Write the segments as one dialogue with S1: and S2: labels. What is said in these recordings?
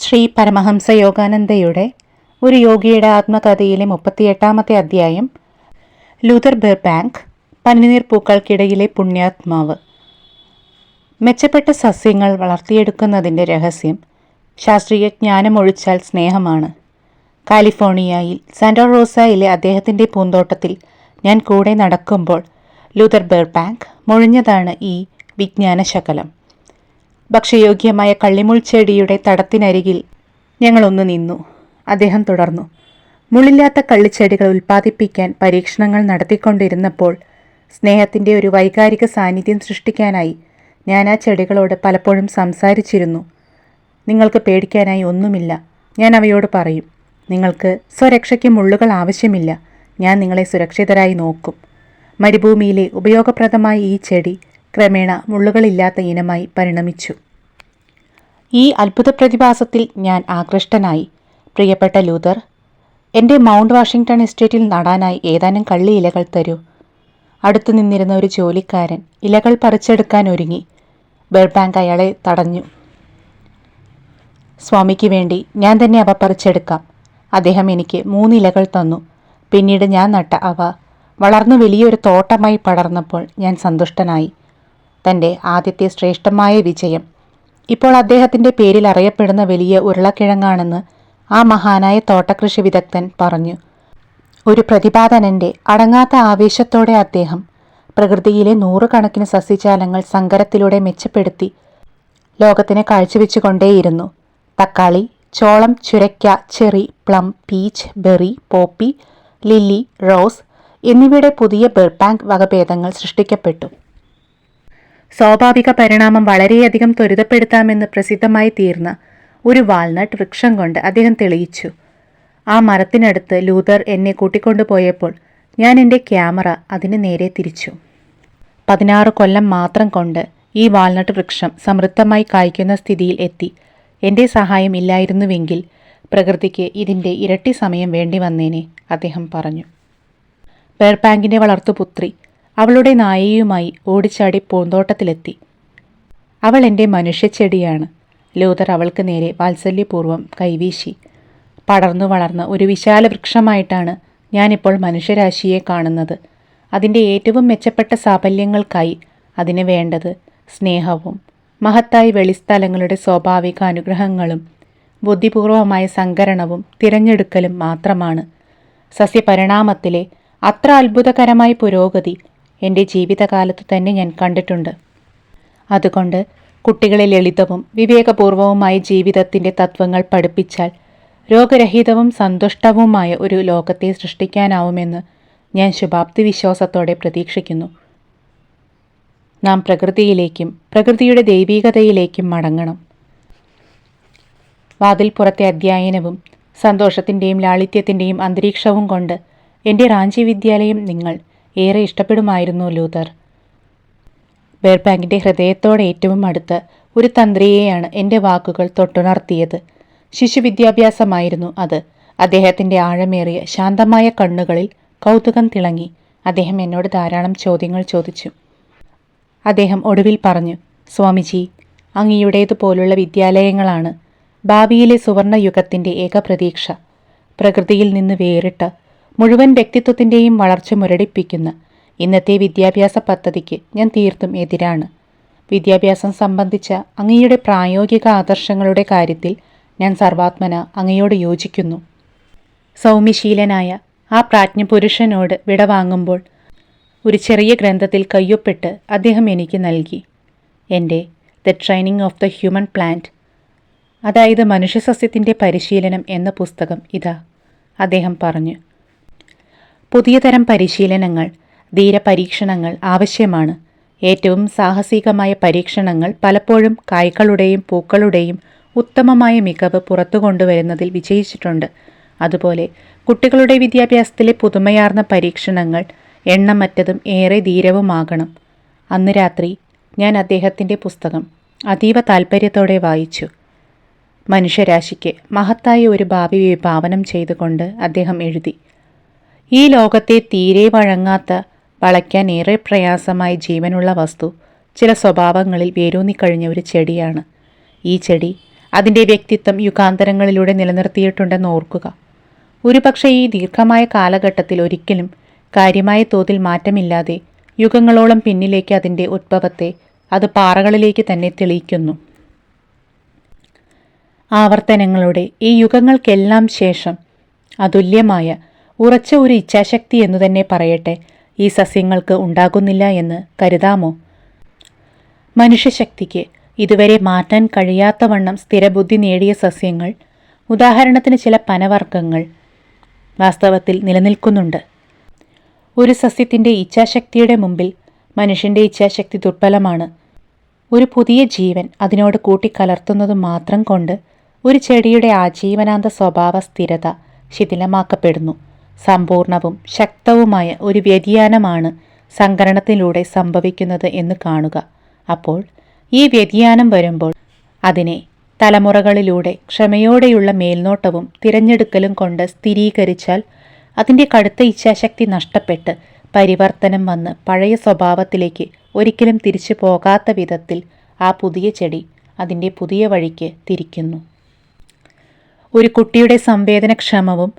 S1: ശ്രീ പരമഹംസ യോഗാനന്ദയുടെ ഒരു യോഗിയുടെ ആത്മകഥയിലെ മുപ്പത്തിയെട്ടാമത്തെ അധ്യായം ലൂതർ ബെർബാങ്ക് പനിനീർ പൂക്കൾക്കിടയിലെ പുണ്യാത്മാവ്. മെച്ചപ്പെട്ട സസ്യങ്ങൾ വളർത്തിയെടുക്കുന്നതിന്റെ രഹസ്യം ശാസ്ത്രീയ ജ്ഞാനം ഒഴിച്ചാൽ സ്നേഹമാണ്. കാലിഫോർണിയയിൽ സാന്റോ റോസയിലെ അദ്ദേഹത്തിന്റെ പൂന്തോട്ടത്തിൽ ഞാൻ കൂടെ നടക്കുമ്പോൾ ലൂതർ ബെർബാങ്ക് മൊഴിഞ്ഞതാണ് ഈ വിജ്ഞാനശകലം. ഭക്ഷ്യയോഗ്യമായ കള്ളിമുൾ ചെടിയുടെ തടത്തിനരികിൽ ഞങ്ങളൊന്ന് നിന്നു. അദ്ദേഹം തുടർന്നു. മുള്ളില്ലാത്ത കള്ളിച്ചെടികൾ ഉൽപ്പാദിപ്പിക്കാൻ പരീക്ഷണങ്ങൾ നടത്തിക്കൊണ്ടിരുന്നപ്പോൾ സ്നേഹത്തിന്റെ ഒരു വൈകാരിക സാന്നിധ്യം സൃഷ്ടിക്കാനായി ഞാൻ ആ ചെടികളോട് പലപ്പോഴും സംസാരിച്ചിരുന്നു. നിങ്ങൾക്ക് പേടിക്കാനായി ഒന്നുമില്ല. ഞാൻ അവയോട് പറയും നിങ്ങൾക്ക് സ്വരക്ഷയ്ക്ക് മുള്ളുകൾ ആവശ്യമില്ല. ഞാൻ നിങ്ങളെ സുരക്ഷിതരായി നോക്കും. മരുഭൂമിയിലെ ഉപയോഗപ്രദമായ ഈ ചെടി ക്രമേണ മുള്ളുകളില്ലാത്ത ഇനമായി പരിണമിച്ചു. ഈ അത്ഭുത പ്രതിഭാസത്തിൽ ഞാൻ ആകൃഷ്ടനായി. പ്രിയപ്പെട്ട ലൂതർ എന്റെ മൗണ്ട് വാഷിംഗ്ടൺ എസ്റ്റേറ്റിൽ നടാനായി ഏതാനും കള്ളി ഇലകൾ തരൂ. അടുത്തു നിന്നിരുന്ന ഒരു ജോലിക്കാരൻ ഇലകൾ പറിച്ചെടുക്കാൻ ഒരുങ്ങി. ബെർബാങ്ക് അയാളെ തടഞ്ഞു. സ്വാമിക്ക് വേണ്ടി ഞാൻ തന്നെ അവ പറിച്ചെടുക്കാം. അദ്ദേഹം എനിക്ക് മൂന്ന് ഇലകൾ തന്നു. പിന്നീട് ഞാൻ നട്ട അവ വളർന്നു വലിയൊരു തോട്ടമായി പടർന്നപ്പോൾ ഞാൻ സന്തുഷ്ടനായി. തന്റെ ആദ്യത്തെ ശ്രേഷ്ഠമായ വിജയം ഇപ്പോൾ അദ്ദേഹത്തിന്റെ പേരിൽ അറിയപ്പെടുന്ന വലിയ ഉരുളക്കിഴങ്ങാണെന്ന് ആ മഹാനായ തോട്ടകൃഷി വിദഗ്ധൻ പറഞ്ഞു. ഒരു പ്രതിപാദനന്റെ അടങ്ങാത്ത ആവേശത്തോടെ അദ്ദേഹം പ്രകൃതിയിലെ നൂറുകണക്കിന് സസ്യജാലങ്ങൾ സങ്കരത്തിലൂടെ മെച്ചപ്പെടുത്തി ലോകത്തിന് കാഴ്ചവെച്ചുകൊണ്ടേയിരുന്നു. തക്കാളി ചോളം ചുരയ്ക്ക cherry plum peach berry poppy lily rose എന്നിവയുടെ പുതിയ ബെർപാങ്ക് വകഭേദങ്ങൾ സൃഷ്ടിക്കപ്പെട്ടു. സ്വാഭാവിക പരിണാമം വളരെയധികം ത്വരിതപ്പെടുത്താമെന്ന് പ്രസിദ്ധമായി തീർന്ന ഒരു വാൾനട്ട് വൃക്ഷം കൊണ്ട് അദ്ദേഹം തെളിയിച്ചു. ആ മരത്തിനടുത്ത് ലൂതർ എന്നെ കൂട്ടിക്കൊണ്ടുപോയപ്പോൾ ഞാൻ എന്റെ ക്യാമറ അതിന് നേരെ തിരിച്ചു. പതിനാറ് കൊല്ലം മാത്രം കൊണ്ട് ഈ വാൾനട്ട് വൃക്ഷം സമൃദ്ധമായി കായ്ക്കുന്ന സ്ഥിതിയിൽ എത്തി. എന്റെ സഹായം ഇല്ലായിരുന്നുവെങ്കിൽ പ്രകൃതിക്ക് ഇതിന്റെ ഇരട്ടി സമയം വേണ്ടി വന്നേനെ അദ്ദേഹം പറഞ്ഞു. ബെർബാങ്കിന്റെ വളർത്തുപുത്രി അവളുടെ നായയുമായി ഓടിച്ചാടി പൂന്തോട്ടത്തിലെത്തി. അവൾ എന്റെ മനുഷ്യച്ചെടിയാണ്. ലൂതർ അവൾക്ക് നേരെ വാത്സല്യപൂർവം കൈവീശി. പടർന്നു വളർന്ന ഒരു വിശാല വൃക്ഷമായിട്ടാണ് ഞാനിപ്പോൾ മനുഷ്യരാശിയെ കാണുന്നത്. അതിന്റെ ഏറ്റവും മെച്ചപ്പെട്ട സാഫല്യങ്ങൾക്കായി അതിന് വേണ്ടത് സ്നേഹവും മഹത്തായ വെളിസ്ഥലങ്ങളുടെ സ്വാഭാവിക അനുഗ്രഹങ്ങളും ബുദ്ധിപൂർവമായ സങ്കരണവും തിരഞ്ഞെടുക്കലും മാത്രമാണ്. സസ്യപരിണാമത്തിലെ അത്ര അത്ഭുതകരമായ പുരോഗതി എന്റെ ജീവിതകാലത്ത് തന്നെ ഞാൻ കണ്ടിട്ടുണ്ട്. അതുകൊണ്ട് കുട്ടികളെ ലളിതവും വിവേകപൂർവവുമായ ജീവിതത്തിന്റെ തത്വങ്ങൾ പഠിപ്പിച്ചാൽ രോഗരഹിതവും സന്തുഷ്ടവുമായ ഒരു ലോകത്തെ സൃഷ്ടിക്കാനാവുമെന്ന് ഞാൻ ശുഭാപ്തി വിശ്വാസത്തോടെ പ്രതീക്ഷിക്കുന്നു. നാം പ്രകൃതിയിലേക്കും പ്രകൃതിയുടെ ദൈവീകതയിലേക്കും മടങ്ങണം. വാതിൽ പുറത്തെ അധ്യയനവും സന്തോഷത്തിന്റെയും ലാളിത്യത്തിന്റെയും അന്തരീക്ഷവും കൊണ്ട് എന്റെ റാഞ്ചി വിദ്യാലയം നിങ്ങൾ ഏറെ ഇഷ്ടപ്പെടുമായിരുന്നു ലൂതർ ബേർബാങ്കിന്റെ ഹൃദയത്തോടെ ഏറ്റവും അടുത്ത് ഒരു തന്ത്രിയെയാണ് എന്റെ വാക്കുകൾ തൊട്ടുണർത്തിയത്. ശിശു വിദ്യാഭ്യാസമായിരുന്നു അത്. അദ്ദേഹത്തിന്റെ ആഴമേറിയ ശാന്തമായ കണ്ണുകളിൽ കൗതുകം തിളങ്ങി. അദ്ദേഹം എന്നോട് ധാരാളം ചോദ്യങ്ങൾ ചോദിച്ചു. അദ്ദേഹം ഒടുവിൽ പറഞ്ഞു സ്വാമിജി അങ്ങയുടേതുപോലുള്ള വിദ്യാലയങ്ങളാണ് ഭാവിയിലെ സുവർണയുഗത്തിന്റെ ഏക പ്രതീക്ഷ. പ്രകൃതിയിൽ നിന്ന് വേറിട്ട് മുഴുവൻ വ്യക്തിത്വത്തിന്റെയും വളർച്ച മുരടിപ്പിക്കുന്ന. ഇന്നത്തെ വിദ്യാഭ്യാസ പദ്ധതിക്ക് ഞാൻ തീർത്തും എതിരാണ്. വിദ്യാഭ്യാസം സംബന്ധിച്ച അങ്ങയുടെ പ്രായോഗിക ആദർശങ്ങളുടെ കാര്യത്തിൽ ഞാൻ സർവാത്മന അങ്ങയോട് യോജിക്കുന്നു. സൗമ്യശീലനായ ആ പ്രാജ്ഞപുരുഷനോട് വിടവാങ്ങുമ്പോൾ ഒരു ചെറിയ ഗ്രന്ഥത്തിൽ കയ്യൊപ്പിട്ട് അദ്ദേഹം എനിക്ക് നൽകി. എന്റെ the training of the human plant അതായത് മനുഷ്യസസ്യത്തിന്റെ പരിശീലനം എന്ന പുസ്തകം ഇതാ അദ്ദേഹം പറഞ്ഞു. പുതിയ തരം പരിശീലനങ്ങൾ ധീരപരീക്ഷണങ്ങൾ ആവശ്യമാണ്. ഏറ്റവും സാഹസികമായ പരീക്ഷണങ്ങൾ പലപ്പോഴും കായ്കളുടെയും പൂക്കളുടെയും ഉത്തമമായ മികവ് പുറത്തു കൊണ്ടുവരുന്നതിൽ വിജയിച്ചിട്ടുണ്ട്. അതുപോലെ കുട്ടികളുടെ വിദ്യാഭ്യാസത്തിലെ പുതുമയാർന്ന പരീക്ഷണങ്ങൾ എണ്ണമറ്റതും ഏറെ ധീരവുമാകണം. അന്ന് രാത്രി ഞാൻ അദ്ദേഹത്തിന്റെ പുസ്തകം അതീവ താൽപ്പര്യത്തോടെ വായിച്ചു. മനുഷ്യരാശിക്ക് മഹത്തായ ഒരു ഭാവി വിഭാവനം ചെയ്തുകൊണ്ട് അദ്ദേഹം എഴുതി. ഈ ലോകത്തെ തീരെ വഴങ്ങാത്ത വളയ്ക്കാൻ ഏറെ പ്രയാസമായി ജീവനുള്ള വസ്തു ചില സ്വഭാവങ്ങളിൽ വേരൂന്നിക്കഴിഞ്ഞ ഒരു ചെടിയാണ്. ഈ ചെടി അതിന്റെ വ്യക്തിത്വം യുഗാന്തരങ്ങളിലൂടെ നിലനിർത്തിയിട്ടുണ്ടെന്ന് ഓർക്കുക. ഒരുപക്ഷെ ഈ ദീർഘമായ കാലഘട്ടത്തിൽ ഒരിക്കലും കാര്യമായ തോതിൽ മാറ്റമില്ലാതെ യുഗങ്ങളോളം പിന്നിലേക്ക് അതിന്റെ ഉത്ഭവത്തെ അത് പാറകളിലേക്ക് തന്നെ തെളിയിക്കുന്നു. ആവർത്തനങ്ങളുടെ ഈ യുഗങ്ങൾക്കെല്ലാം ശേഷം അതുല്യമായ ഉറച്ച ഒരു ഇച്ഛാശക്തി എന്നു തന്നെ പറയട്ടെ. ഈ സസ്യങ്ങൾക്ക് ഉണ്ടാകുന്നില്ല എന്ന് കരുതാമോ? മനുഷ്യശക്തിക്ക് ഇതുവരെ മാറ്റാൻ കഴിയാത്തവണ്ണം സ്ഥിരബുദ്ധി നേടിയ സസ്യങ്ങൾ ഉദാഹരണത്തിന് ചില പനവർഗങ്ങൾ വാസ്തവത്തിൽ നിലനിൽക്കുന്നുണ്ട്. ഒരു സസ്യത്തിന്റെ ഇച്ഛാശക്തിയുടെ മുമ്പിൽ മനുഷ്യന്റെ ഇച്ഛാശക്തി ദുർബലമാണ്. ഒരു പുതിയ ജീവൻ അതിനോട് കൂട്ടിക്കലർത്തുന്നത് മാത്രം കൊണ്ട് ഒരു ചെടിയുടെ ആജീവനാന്ത സ്വഭാവ സ്ഥിരത ശിഥിലമാക്കപ്പെടുന്നു. സമ്പൂർണവും ശക്തവുമായ ഒരു വ്യതിയാനമാണ് സങ്കരണത്തിലൂടെ സംഭവിക്കുന്നത് എന്ന് കാണുക. അപ്പോൾ ഈ വ്യതിയാനം വരുമ്പോൾ അതിനെ തലമുറകളിലൂടെ ക്ഷമയോടെയുള്ള മേൽനോട്ടവും തിരഞ്ഞെടുക്കലും കൊണ്ട് സ്ഥിരീകരിച്ചാൽ അതിന്റെ കടുത്ത ഇച്ഛാശക്തി നഷ്ടപ്പെട്ട് പരിവർത്തനം വന്ന് പഴയ സ്വഭാവത്തിലേക്ക് ഒരിക്കലും തിരിച്ചു പോകാത്ത വിധത്തിൽ ആ പുതിയ ചെടി അതിന്റെ പുതിയ വഴിക്ക് തിരിക്കുന്നു. ഒരു കുട്ടിയുടെ സംവേദനക്ഷമവും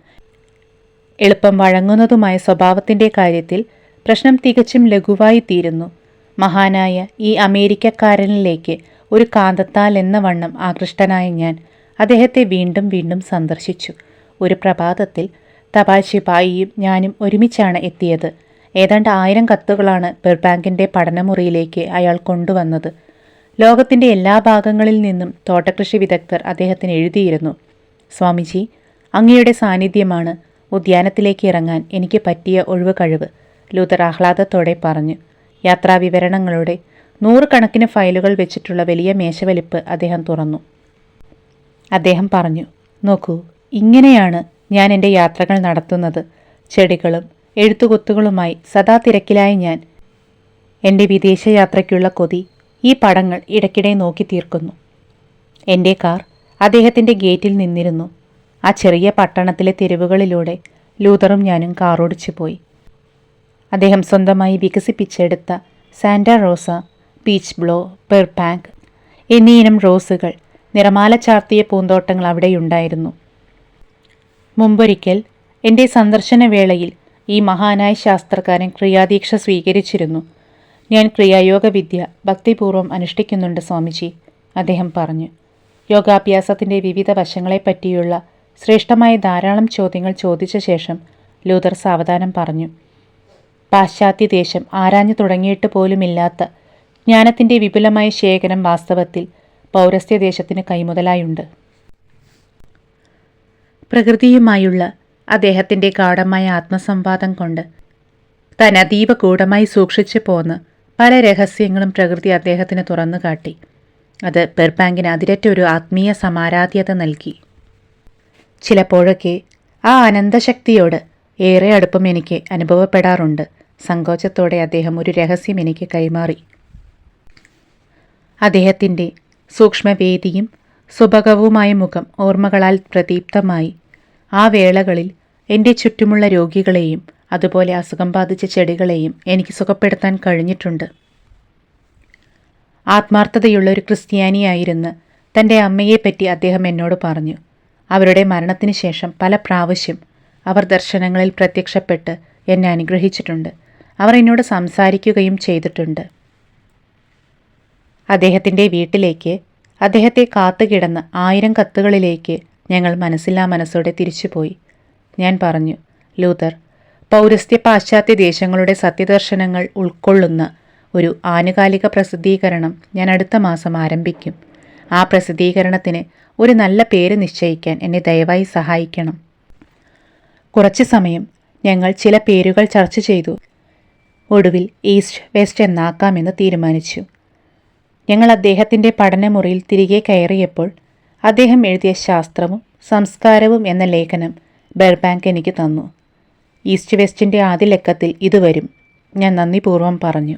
S1: എളുപ്പം വഴങ്ങുന്നതുമായ സ്വഭാവത്തിന്റെ കാര്യത്തിൽ പ്രശ്നം തികച്ചും ലഘുവായി തീരുന്നു മഹാനായ ഈ അമേരിക്കക്കാരനിലേക്ക് ഒരു കാന്തത്താൽ എന്ന വണ്ണം ആകൃഷ്ടനായ ഞാൻ അദ്ദേഹത്തെ വീണ്ടും വീണ്ടും സന്ദർശിച്ചു. ഒരു പ്രഭാതത്തിൽ തപാൽ ശിപായിയും ഞാനും ഒരുമിച്ചാണ് എത്തിയത്. ഏതാണ്ട് ആയിരം കത്തുകളാണ് ബെർബാങ്കിന്റെ പഠനമുറിയിലേക്ക് അയാൾ കൊണ്ടുവന്നത്. ലോകത്തിന്റെ എല്ലാ ഭാഗങ്ങളിൽ നിന്നും തോട്ടകൃഷി വിദഗ്ധർ അദ്ദേഹത്തിന് എഴുതിയിരുന്നു. സ്വാമിജി അങ്ങയുടെ സാന്നിധ്യമാണ് ഉദ്യാനത്തിലേക്ക് ഇറങ്ങാൻ എനിക്ക് പറ്റിയ ഒഴിവ് കഴിവ് ലൂതർ ആഹ്ലാദത്തോടെ പറഞ്ഞു. യാത്രാവിവരണങ്ങളുടെ നൂറുകണക്കിന് ഫയലുകൾ വെച്ചിട്ടുള്ള വലിയ മേശവലിപ്പ് അദ്ദേഹം തുറന്നു. അദ്ദേഹം പറഞ്ഞു നോക്കൂ ഇങ്ങനെയാണ് ഞാൻ എന്റെ യാത്രകൾ നടത്തുന്നത്. ചെടികളും എഴുത്തുകൊത്തുകളുമായി സദാ തിരക്കിലായ ഞാൻ എന്റെ വിദേശയാത്രയ്ക്കുള്ള കൊതി ഈ പടങ്ങൾ ഇടയ്ക്കിടെ നോക്കി തീർക്കുന്നു എന്റെ കാർ അദ്ദേഹത്തിന്റെ ഗേറ്റിൽ നിന്നിരുന്നു. ആ ചെറിയ പട്ടണത്തിലെ തെരുവുകളിലൂടെ ലൂതറും ഞാനും കാറോടിച്ചു പോയി. അദ്ദേഹം സ്വന്തമായി വികസിപ്പിച്ചെടുത്ത Santa Rosa peach blow Burbank എന്നീ ഇനം റോസുകൾ നിറമാല ചാർത്തിയ പൂന്തോട്ടങ്ങൾ അവിടെയുണ്ടായിരുന്നു. മുമ്പൊരിക്കൽ എന്റെ സന്ദർശന വേളയിൽ ഈ മഹാനായ ശാസ്ത്രകാരൻ ക്രിയാദീക്ഷ സ്വീകരിച്ചിരുന്നു. ഞാൻ ക്രിയായോഗ വിദ്യ ഭക്തിപൂർവം അനുഷ്ഠിക്കുന്നുണ്ട് സ്വാമിജി അദ്ദേഹം പറഞ്ഞു. യോഗാഭ്യാസത്തിന്റെ വിവിധ വശങ്ങളെപ്പറ്റിയുള്ള ശ്രേഷ്ഠമായ ധാരാളം ചോദ്യങ്ങൾ ചോദിച്ച ശേഷം ലൂതർ സാവധാനം പറഞ്ഞു. പാശ്ചാത്യ ദേശം ആരാഞ്ഞു തുടങ്ങിയിട്ട് പോലുമില്ലാത്ത ജ്ഞാനത്തിന്റെ വിപുലമായ ശേഖരം വാസ്തവത്തിൽ പൗരസ്ത്യ ദേശത്തിന് കൈമുതലായുണ്ട്. പ്രകൃതിയുമായുള്ള അദ്ദേഹത്തിന്റെ ഗാഠമായ ആത്മസംവാദം കൊണ്ട് താൻ അതീവ ഗൂഢമായി സൂക്ഷിച്ചു പോന്ന് പല രഹസ്യങ്ങളും പ്രകൃതി അദ്ദേഹത്തിന് തുറന്നു കാട്ടി. അത് ബെർബാങ്കിന് അതിരറ്റ ഒരു ആത്മീയ സമാരാധ്യത നൽകി. ചിലപ്പോഴൊക്കെ ആ അനന്തശക്തിയോട് ഏറെ അടുപ്പം എനിക്ക് അനുഭവപ്പെടാറുണ്ട്. സങ്കോചത്തോടെ അദ്ദേഹം ഒരു രഹസ്യം എനിക്ക് കൈമാറി. അദ്ദേഹത്തിന്റെ സൂക്ഷ്മവേദിയും സുഭകവുമായ മുഖം ഓർമ്മകളാൽ പ്രദീപ്തമായി. ആ വേളകളിൽ എന്റെ ചുറ്റുമുള്ള രോഗികളെയും അതുപോലെ അസുഖം ബാധിച്ച ചെടികളെയും എനിക്ക് സുഖപ്പെടുത്താൻ കഴിഞ്ഞിട്ടുണ്ട്. ആത്മാർത്ഥതയുള്ള ഒരു ക്രിസ്ത്യാനിയായിരുന്ന് തന്റെ അമ്മയെപ്പറ്റി അദ്ദേഹം എന്നോട് പറഞ്ഞു. അവരുടെ മരണത്തിന് ശേഷം പല പ്രാവശ്യം അവർ ദർശനങ്ങളിൽ പ്രത്യക്ഷപ്പെട്ട് എന്നെ അനുഗ്രഹിച്ചിട്ടുണ്ട്. അവർ എന്നോട് സംസാരിക്കുകയും ചെയ്തിട്ടുണ്ട്. അദ്ദേഹത്തിന്റെ വീട്ടിലേക്ക് അദ്ദേഹത്തെ കാത്തുകിടന്ന് ആയിരം കത്തുകളിലേക്ക് ഞങ്ങൾ മനസ്സില്ലാ മനസ്സോടെ തിരിച്ചുപോയി. ഞാൻ പറഞ്ഞു ലൂതർ പൗരസ്ത്യ പാശ്ചാത്യ ദേശങ്ങളുടെ സത്യദർശനങ്ങൾ ഉൾക്കൊള്ളുന്ന ഒരു ആനുകാലിക പ്രസിദ്ധീകരണം ഞാൻ അടുത്ത മാസം ആരംഭിക്കും. ആ പ്രസിദ്ധീകരണത്തിന് ഒരു നല്ല പേര് നിശ്ചയിക്കാൻ എന്നെ ദയവായി സഹായിക്കണം. കുറച്ച് സമയം ഞങ്ങൾ ചില പേരുകൾ ചർച്ച ചെയ്തു. ഒടുവിൽ ഈസ്റ്റ് വെസ്റ്റ് എന്നാക്കാമെന്ന് തീരുമാനിച്ചു. ഞങ്ങൾ അദ്ദേഹത്തിന്റെ പഠനമുറിയിൽ തിരികെ കയറിയപ്പോൾ അദ്ദേഹം എഴുതിയ ശാസ്ത്രവും സംസ്കാരവും എന്ന ലേഖനം ബെർബാങ്ക് എനിക്ക് തന്നു. ഈസ്റ്റ് വെസ്റ്റിന്റെ ആദ്യ ലക്കത്തിൽ ഇത് വരും. ഞാൻ നന്ദിപൂർവം പറഞ്ഞു.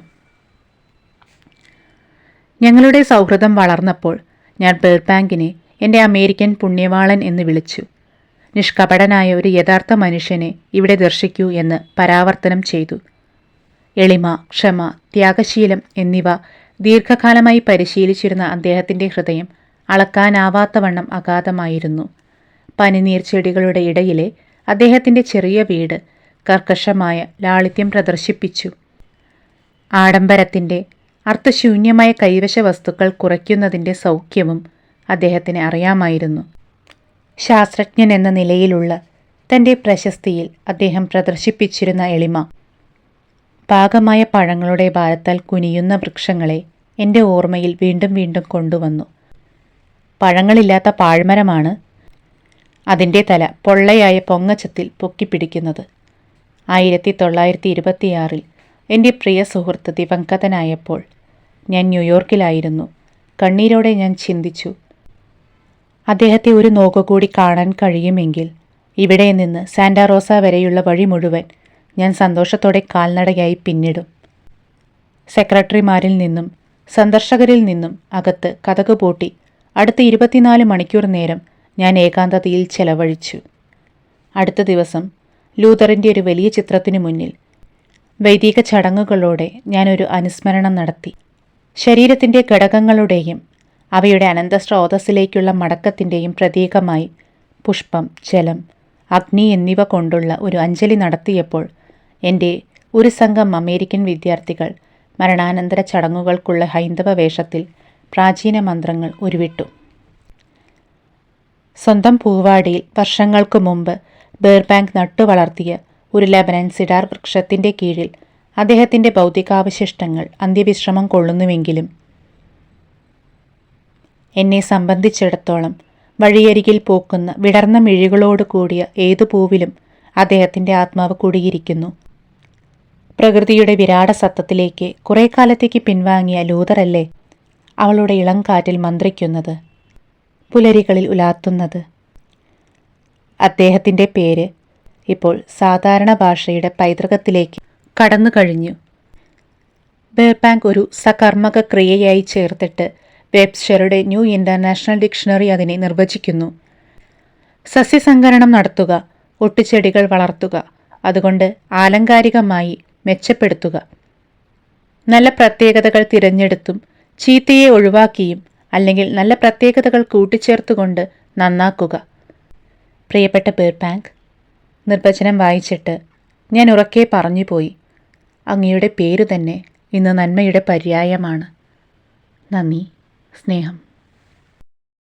S1: ഞങ്ങളുടെ സൗഹൃദം വളർന്നപ്പോൾ ഞാൻ ബെർബാങ്കിനെ എന്റെ അമേരിക്കൻ പുണ്യവാളൻ എന്ന് വിളിച്ചു. നിഷ്കപടനായ ഒരു യഥാർത്ഥ മനുഷ്യനെ ഇവിടെ ദർശിക്കൂ എന്ന് പരാവർത്തനം ചെയ്തു. എളിമ ക്ഷമ ത്യാഗശീലം എന്നിവ ദീർഘകാലമായി പരിശീലിച്ചിരുന്ന അദ്ദേഹത്തിന്റെ ഹൃദയം അളക്കാനാവാത്തവണ്ണം അഗാധമായിരുന്നു. പനിനീർ ചെടികളുടെ ഇടയിലെ അദ്ദേഹത്തിന്റെ ചെറിയ വീട് കർക്കശമായ ലാളിത്യം പ്രദർശിപ്പിച്ചു. ആഡംബരത്തിന്റെ അർത്ഥശൂന്യമായ കൈവശ വസ്തുക്കൾ കുറയ്ക്കുന്നതിന്റെ സൗഖ്യവും അദ്ദേഹത്തിന് അറിയാമായിരുന്നു. ശാസ്ത്രജ്ഞൻ എന്ന നിലയിലുള്ള തന്റെ പ്രശസ്തിയിൽ അദ്ദേഹം പ്രദർശിപ്പിച്ചിരുന്ന എളിമ. പാകമായ പഴങ്ങളുടെ ഭാരത്താൽ കുനിയുന്ന വൃക്ഷങ്ങളെ എന്റെ ഓർമ്മയിൽ വീണ്ടും വീണ്ടും കൊണ്ടുവന്നു. പഴങ്ങളില്ലാത്ത പാഴ്മരമാണ് അതിന്റെ തല പൊള്ളയായ പൊങ്ങച്ചത്തിൽ പൊക്കിപ്പിടിക്കുന്നത്. ആയിരത്തി തൊള്ളായിരത്തി ഇരുപത്തിയാറിൽ എന്റെ പ്രിയ സുഹൃത്ത് ദിവംഗതനായപ്പോൾ ഞാൻ ന്യൂയോർക്കിലായിരുന്നു. കണ്ണീരോടെ ഞാൻ ചിന്തിച്ചു. അദ്ദേഹത്തെ ഒരു നോക്കുകൂടി കാണാൻ കഴിയുമെങ്കിൽ ഇവിടെ നിന്ന് സാന്റാറോസ വരെയുള്ള വഴി മുഴുവൻ ഞാൻ സന്തോഷത്തോടെ കാൽനടയായി പിന്നിടും. സെക്രട്ടറിമാരിൽ നിന്നും സന്ദർശകരിൽ നിന്നും അകത്ത് കഥക് പൂട്ടി അടുത്ത ഇരുപത്തിനാല് മണിക്കൂർ നേരം ഞാൻ ഏകാന്തതയിൽ ചെലവഴിച്ചു. അടുത്ത ദിവസം ലൂതറിന്റെ ഒരു വലിയ ചിത്രത്തിനു മുന്നിൽ വൈദിക ചടങ്ങുകളോടെ ഞാനൊരു അനുസ്മരണം നടത്തി. ശരീരത്തിന്റെ ഘടകങ്ങളുടെയും അവയുടെ അനന്ത സ്രോതസ്സിലേക്കുള്ള മടക്കത്തിന്റെയും പ്രതീകമായി പുഷ്പം ജലം അഗ്നി എന്നിവ കൊണ്ടുള്ള ഒരു അഞ്ജലി നടത്തിയപ്പോൾ എന്റെ ഒരു സംഘം അമേരിക്കൻ വിദ്യാർത്ഥികൾ മരണാനന്തര ചടങ്ങുകൾക്കുള്ള ഹൈന്ദവ വേഷത്തിൽ പ്രാചീന മന്ത്രങ്ങൾ ഉരുവിട്ടു. സ്വന്തം പൂവാടിയിൽ വർഷങ്ങൾക്കു മുമ്പ് ബേർബാങ്ക് നട്ടുവളർത്തിയ ഒരു ലബനൻ സിഡാർ വൃക്ഷത്തിന്റെ കീഴിൽ അദ്ദേഹത്തിന്റെ ഭൗതികാവശിഷ്ടങ്ങൾ അന്ത്യവിശ്രമം കൊള്ളുന്നുവെങ്കിലും എന്നെ സംബന്ധിച്ചിടത്തോളം വഴിയരികിൽ പൂക്കുന്ന വിടർന്ന മിഴികളോട് കൂടിയ ഏതു പൂവിലും അദ്ദേഹത്തിന്റെ ആത്മാവ് കുടിയിരിക്കുന്നു. പ്രകൃതിയുടെ വിരാട സത്തത്തിലേക്ക് കുറേ കാലത്തേക്ക് പിൻവാങ്ങിയ ലൂതറല്ലേ അവളുടെ ഇളം കാറ്റിൽ മന്ത്രിക്കുന്നത് പുലരികളിൽ ഉലാത്തുന്നത്. അദ്ദേഹത്തിന്റെ പേര് ഇപ്പോൾ സാധാരണ ഭാഷയുടെ പൈതൃകത്തിലേക്ക് കടന്നു കഴിഞ്ഞു ബേർബാങ്ക് ഒരു സകർമ്മക ക്രിയയായി ചേർത്തിട്ട് വെബ്സ്റ്ററുടെ ന്യൂ ഇന്റർനാഷണൽ ഡിക്ഷണറി അതിനെ നിർവചിക്കുന്നു. സസ്യസങ്കരണം നടത്തുക ഒട്ടിച്ചെടികൾ വളർത്തുക അതുകൊണ്ട് ആലങ്കാരികമായി മെച്ചപ്പെടുത്തുക. നല്ല പ്രത്യേകതകൾ തിരഞ്ഞെടുത്തും ചീത്തയെ ഒഴിവാക്കിയും അല്ലെങ്കിൽ നല്ല പ്രത്യേകതകൾ കൂട്ടിച്ചേർത്തുകൊണ്ട് നന്നാക്കുക. പ്രിയപ്പെട്ട ബേർബാങ്ക് നിർവചനം വായിച്ചിട്ട് ഞാൻ ഉറക്കെ പറഞ്ഞു പോയി അങ്ങയുടെ പേര് തന്നെ ഇന്ന് നന്മയുടെ പര്യായമാണ്. നന്ദി സ്നേഹം.